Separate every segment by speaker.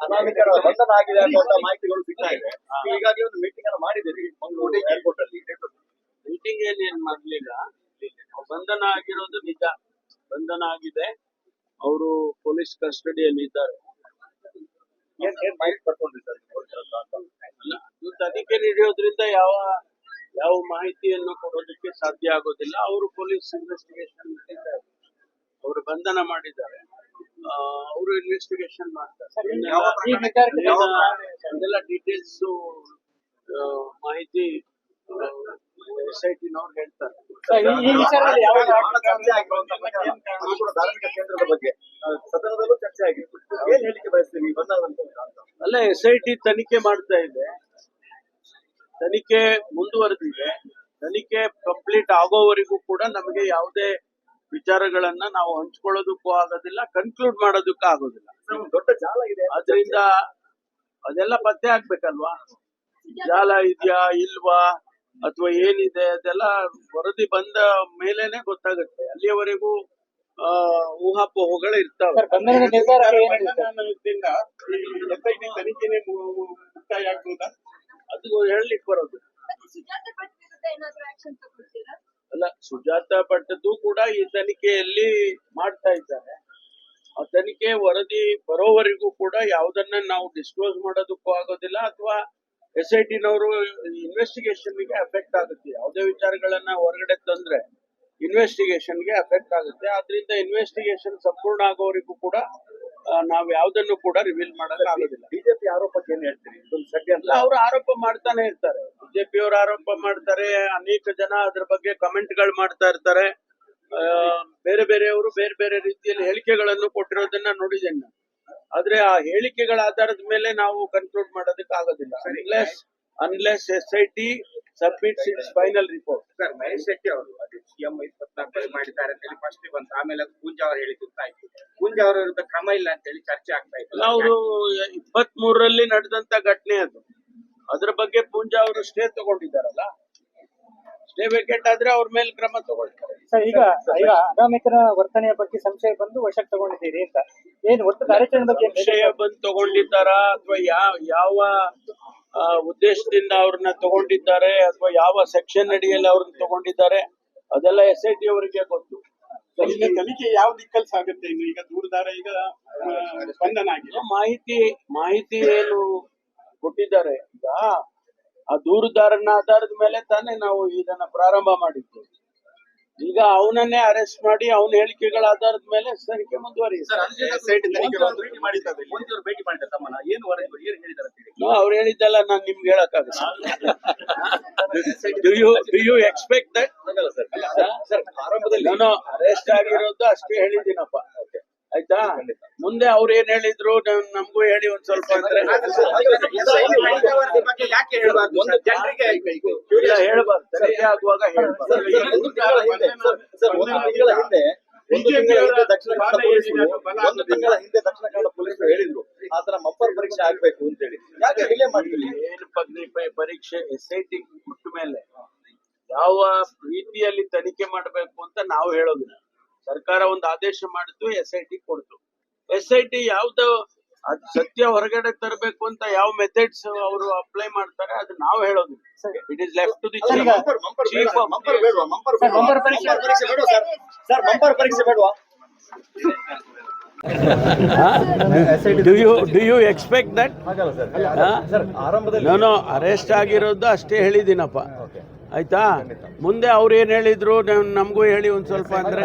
Speaker 1: ಅನಾಮಿಕರ ಬಂಧನ ಆಗಿದೆ ಅನ್ನುವಂತ ಮಾಹಿತಿಗಳು ಸಿಗ್ತಾ ಇದೆ. ಹೀಗಾಗಿ ಒಂದು ಮೀಟಿಂಗ್ ಅನ್ನು ಮಾಡಿದ್ದೀರಿ ಮಂಗಳೂರು ಏರ್ಪೋರ್ಟ್ ಅಲ್ಲಿ.
Speaker 2: ಮೀಟಿಂಗ್ ಏನೇನ್ ಮಾಡ್ಲಿಲ್ಲ? ಬಂಧನ ಆಗಿರೋದು ನಿಜ. ಬಂಧನ ಆಗಿದೆ. ಅವರು ಪೊಲೀಸ್ ಕಸ್ಟಡಿಯಲ್ಲಿ ಇದ್ದಾರೆ.
Speaker 1: ಏನ್ ಏನ್ ಮಾಹಿತಿ ಪಡ್ಕೊಂಡ್ರಿ ಸರ್?
Speaker 2: ಅಲ್ಲ, ಇದು ತನಿಖೆ ನಡೆಯೋದ್ರಿಂದ ಯಾವ ಯಾವ ಮಾಹಿತಿಯನ್ನು ಕೊಡೋದಕ್ಕೆ ಸಾಧ್ಯ ಆಗೋದಿಲ್ಲ. ಅವರು ಪೊಲೀಸ್ ಇನ್ವೆಸ್ಟಿಗೇಷನ್ ಮಾಡಿದ್ದಾರೆ. ಅವರು ಬಂಧನ ಮಾಡಿದ್ದಾರೆ. ಇನ್ವೆಸ್ಟಿಗೇಷನ್ ಮಾಡ್ತಾರೆ. ಡೀಟೇಲ್ಸ್ ಮಾಹಿತಿ ಎಸ್ ಐ ಟಿನವ್ರು ಹೇಳ್ತಾರೆ.
Speaker 1: ಧಾರ್ಮಿಕ ಕೇಂದ್ರದ ಬಗ್ಗೆ. ಸದನದಲ್ಲೂ ಚರ್ಚೆ ಆಗಿದೆ. ಏನ್ ಹೇಳಿಕೆ ಬಯಸ್ತೀವಿ ಬಂದ
Speaker 2: ಅಲ್ಲ ಎಸ್ ಐ ಟಿ ತನಿಖೆ ಮಾಡ್ತಾ ಇದೆ. ತನಿಖೆ ಮುಂದುವರೆದಿದೆ. ತನಿಖೆ ಕಂಪ್ಲೀಟ್ ಆಗೋವರೆಗೂ ಕೂಡ ನಮಗೆ ಯಾವುದೇ ವಿಚಾರಗಳನ್ನ ನಾವು ಹಂಚ್ಕೊಳ್ಳೋದಕ್ಕೂ ಆಗೋದಿಲ್ಲ ಕನ್ಕ್ಲೂಡ್ ಮಾಡೋದಕ್ಕೂ ಆಗೋದಿಲ್ಲ.
Speaker 1: ದೊಡ್ಡ ಜಾಲ ಇದೆ.
Speaker 2: ಅದರಿಂದ ಅದೆಲ್ಲ ಪತ್ತೆ ಆಗ್ಬೇಕಲ್ವಾ? ಜಾಲ ಇದೆಯಾ ಇಲ್ವಾ ಅಥವಾ ಏನಿದೆ ಅದೆಲ್ಲ ವರದಿ ಬಂದ ಮೇಲೇನೆ ಗೊತ್ತಾಗುತ್ತೆ. ಅಲ್ಲಿಯವರೆಗೂ ಆ ಊಹಾಪೋಹಗಳು ಇರ್ತಾವೆ.
Speaker 3: ತನಿಖೆನೆ ಮುಕ್ತಾಯ ಆಗ್ಬೋದಾ?
Speaker 2: ಅದು ಹೇಳಲಿಕ್ಕೆ ಬರೋದು. ಅಲ್ಲ, ಸುಜಾತ ಭಟ್ಟದ್ದು ಕೂಡ ಈ ತನಿಖೆಯಲ್ಲಿ ಮಾಡ್ತಾ ಇದ್ದಾರೆ. ಆ ತನಿಖೆ ವರದಿ ಬರೋವರೆಗೂ ಕೂಡ ಯಾವುದನ್ನ ನಾವು ಡಿಸ್ಕ್ಲೋಸ್ ಮಾಡೋದಕ್ಕೂ ಆಗೋದಿಲ್ಲ ಅಥವಾ ಎಸ್ ಐ ಟಿನವರು ಇನ್ವೆಸ್ಟಿಗೇಷನ್ಗೆ ಅಫೆಕ್ಟ್ ಆಗುತ್ತೆ. ಯಾವುದೇ ವಿಚಾರಗಳನ್ನ ಹೊರಗಡೆ ತಂದ್ರೆ ಇನ್ವೆಸ್ಟಿಗೇಷನ್ಗೆ ಅಫೆಕ್ಟ್ ಆಗುತ್ತೆ. ಆದ್ರಿಂದ ಇನ್ವೆಸ್ಟಿಗೇಷನ್ ಸಂಪೂರ್ಣ ಆಗೋವರೆಗೂ ಕೂಡ ನಾವು ಯಾವುದನ್ನು ಕೂಡ ರಿವೀಲ್ ಮಾಡಕ್ ಆಗೋದಿಲ್ಲ.
Speaker 1: ಬಿಜೆಪಿ ಆರೋಪಕ್ಕೆ ಏನ್ ಹೇಳ್ತೀರಿ? ಇದೊಂದು
Speaker 2: ಅವರು ಆರೋಪ ಮಾಡ್ತಾನೆ ಇರ್ತಾರೆ. ಬಿಜೆಪಿ ಅವರು ಆರೋಪ ಮಾಡ್ತಾರೆ. ಅನೇಕ ಜನ ಅದ್ರ ಬಗ್ಗೆ ಕಮೆಂಟ್ಗಳು ಮಾಡ್ತಾ ಇರ್ತಾರೆ. ಬೇರೆ ಬೇರೆಯವರು ಬೇರೆ ಬೇರೆ ರೀತಿಯಲ್ಲಿ ಹೇಳಿಕೆಗಳನ್ನು ಕೊಟ್ಟಿರೋದನ್ನ ನೋಡಿದ್ದೇನೆ ಆದ್ರೆ ಆ ಹೇಳಿಕೆಗಳ ಆಧಾರದ ಮೇಲೆ ನಾವು ಕನ್ಕ್ಲೂಡ್ ಮಾಡೋದಕ್ಕೆ ಆಗೋದಿಲ್ಲ. Unless unless S I T submits its final report
Speaker 3: sir Mahesh Shetty ಅವರು ಸಿಎಂ ಇಪ್ಪತ್ನಾಲ್ಕರಲ್ಲಿ ಮಾಡಿದ್ದಾರೆ ಅಂತ ಹೇಳಿ ಫಸ್ಟ್ ಬಂತು. ಆಮೇಲೆ ಪೂಂಜಾ ಅವರು ಹೇಳಿ ಗೊತ್ತಾಯ್ತು. ಪೂಂಜಾ ಅವರ ವಿರುದ್ಧ ಕ್ರಮ ಇಲ್ಲ ಅಂತ ಹೇಳಿ ಚರ್ಚೆ ಆಗ್ತಾ ಇತ್ತು.
Speaker 2: ಅವರು ಇಪ್ಪತ್ತ್ ಮೂರರಲ್ಲಿ ನಡೆದಂತ ಘಟನೆ ಅದು. ಅದ್ರ ಬಗ್ಗೆ ಪೂಂಜಾ ಅವರು ಸ್ಟೇ ತಗೊಂಡಿದ್ದಾರಲ್ಲ? ಸ್ಟೇ ವೇಕೆಂಟ್ ಆದ್ರೆ ಅವ್ರ ಮೇಲೆ ಕ್ರಮ ತಗೊಳ್ತಾರೆ.
Speaker 4: ಸರ್ ಈಗ ಈಗ ಅನಾಮಿಕರ ವರ್ತನೆಯ ಬಗ್ಗೆ ಸಂಶಯ ಬಂದು ವಶಕ್ಕೆ ತಗೊಂಡಿದ್ದೀರಿ ಅಂತ. ಏನ್ ಒಟ್ಟು ಕಾರ್ಯಾಚರಣೆ ಬಗ್ಗೆ ಸಂಶಯ
Speaker 2: ವಿಷಯ ಬಂದು ತಗೊಂಡಿದ್ದಾರಾ? ಅಥವಾ ಯಾವ ಯಾವ ಉದ್ದೇಶದಿಂದ ಅವ್ರನ್ನ ತಗೊಂಡಿದ್ದಾರೆ? ಅಥವಾ ಯಾವ ಸೆಕ್ಷನ್ ಅಡಿಯಲ್ಲಿ ಅವ್ರನ್ನ ತಗೊಂಡಿದ್ದಾರೆ? ಅದೆಲ್ಲ ಎಸ್ ಐ ಟಿ ಅವರಿಗೆ ಗೊತ್ತು.
Speaker 3: ಈಗ ತನಿಖೆ ಯಾವ ದಿಕ್ಕಲ್ಲಿ ಸಾಗುತ್ತೆ? ಇನ್ನು ಈಗ ದೂರದಾರ ಈಗ ಬಂಧನ ಆಗಿದೆ.
Speaker 2: ಮಾಹಿತಿ ಮಾಹಿತಿ ಏನು ಕೊಟ್ಟಿದ್ದಾರೆ ಈಗ ಆ ದೂರುದಾರನ ಆಧಾರದ ಮೇಲೆ ತಾನೇ ನಾವು ಇದನ್ನ ಪ್ರಾರಂಭ ಮಾಡಿದ್ದು ಈಗ ಅವನನ್ನೇ ಅರೆಸ್ಟ್ ಮಾಡಿ ಅವನ ಹೇಳಿಕೆಗಳ ಆಧಾರದ ಮೇಲೆ ತನಿಖೆ ಮುಂದುವರಿಯುತ್ತೆ
Speaker 1: ಹೇಳಿ
Speaker 2: ಅವ್ರು ಹೇಳಿದ್ದೆಲ್ಲ ನಾನು ನಿಮ್ಗೆ ಹೇಳಕ್ಕಾಗಲ್ಲ do you do you expect that
Speaker 1: sir sir ಆರಂಭದಲ್ಲಿ
Speaker 2: ನಾನು ಅರೆಸ್ಟ್ ಆಗಿರೋದು ಅಷ್ಟೇ ಹೇಳಿದ್ದೀನಪ್ಪ ಆಯ್ತಾ ಮುಂದೆ ಅವ್ರು ಏನ್ ಹೇಳಿದ್ರು ನಮಗೂ ಹೇಳಿ ಒಂದ್ ಸ್ವಲ್ಪ ಅಂದ್ರೆ
Speaker 3: ಬಗ್ಗೆ ಯಾಕೆ ಹೇಳಬಾರ್ದು
Speaker 2: ತನಿಖೆ ಆಗುವಾಗ
Speaker 1: ಹಿಂದೆ ದಕ್ಷಿಣ ಕನ್ನಡ ಪೊಲೀಸರು ಒಂದು ತಿಂಗಳ ಹಿಂದೆ ದಕ್ಷಿಣ ಕನ್ನಡ ಪೊಲೀಸರು ಹೇಳಿದ್ರು ಆತರ ಮಪ್ಪರ್ ಪರೀಕ್ಷೆ ಆಗ್ಬೇಕು ಅಂತ ಹೇಳಿ. ಯಾಕೆ ಡಿಲೇ ಮಾಡಿದ್ರಿ
Speaker 2: ಏನು ಪಗ್ನಿ ಪರೀಕ್ಷೆ ಎಸ್ ಐ ಟಿ ಕೊಟ್ಟ ಮೇಲೆ ಯಾವ ರೀತಿಯಲ್ಲಿ ತನಿಖೆ ಮಾಡಬೇಕು ಅಂತ ನಾವು ಹೇಳೋದಿಲ್ಲ. ಸರ್ಕಾರ ಒಂದು ಆದೇಶ ಮಾಡಿದ್ದು ಎಸ್ ಐ ಟಿ ಕೊಡ್ತು. ಎಸ್ ಐ ಟಿ ಯಾವ್ದು ಅದ್ ಸತ್ಯ ಹೊರಗಡೆ ತರಬೇಕು ಅಂತ ಯಾವ ಮೆಥಡ್ಸ್ ಅವರು ಅಪ್ಲೈ ಮಾಡ್ತಾರೆ ಅದು ನಾವು ಹೇಳೋದು. It is left to the chief
Speaker 4: ಪರೀಕ್ಷೆ-
Speaker 1: ಬೇಡವಾ
Speaker 2: you do you expect that
Speaker 1: ಹಾಗಲ್ಲ ಸರ್. ಸರ್ ಆರಂಭದಲ್ಲಿ
Speaker 2: ನಾನು ಅರೆಸ್ಟ್ ಆಗಿರೋದು ಅಷ್ಟೇ ಹೇಳಿದ್ದೀನಪ್ಪ. ಆಯ್ತಾ? ಮುಂದೆ ಅವ್ರು ಏನ್ ಹೇಳಿದ್ರು ನಮಗೂ ಹೇಳಿ ಒಂದ್ ಸ್ವಲ್ಪ ಅಂದ್ರೆ.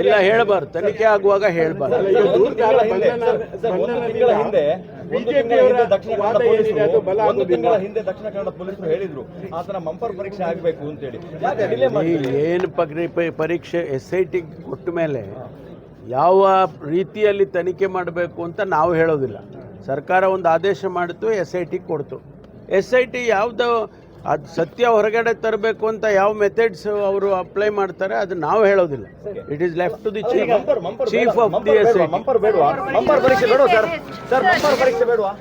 Speaker 2: ಇಲ್ಲ, ಹೇಳ್ಬಾರ್ದು. ತನಿಖೆ ಆಗುವಾಗ ಹೇಳ್ಬಾರ್ದು.
Speaker 1: ದಕ್ಷಿಣ ಕನ್ನಡ ಹಿಂದೆ ದಕ್ಷಿಣ ಪರೀಕ್ಷೆ
Speaker 2: ಪರೀಕ್ಷೆ, ಎಸ್ ಐ ಟಿ ಕೊಟ್ಟ ಮೇಲೆ ಯಾವ ರೀತಿಯಲ್ಲಿ ತನಿಖೆ ಮಾಡಬೇಕು ಅಂತ ನಾವು ಹೇಳೋದಿಲ್ಲ. ಸರ್ಕಾರ ಒಂದು ಆದೇಶ ಮಾಡಿತು ಎಸ್ ಐ ಟಿ ಕೊಡ್ತು ಎಸ್ ಐ ಟಿ ಯಾವುದು ಅದು ಸತ್ಯ ಹೊರಗಡೆ ತರಬೇಕು ಅಂತ ಯಾವ ಮೆಥಡ್ಸ್ ಅವರು ಅಪ್ಲೈ ಮಾಡ್ತಾರೆ ಅದು ನಾವು ಹೇಳೋದಿಲ್ಲ it is left to the chief chief? Of the S I
Speaker 1: ಬೇಡವಾ?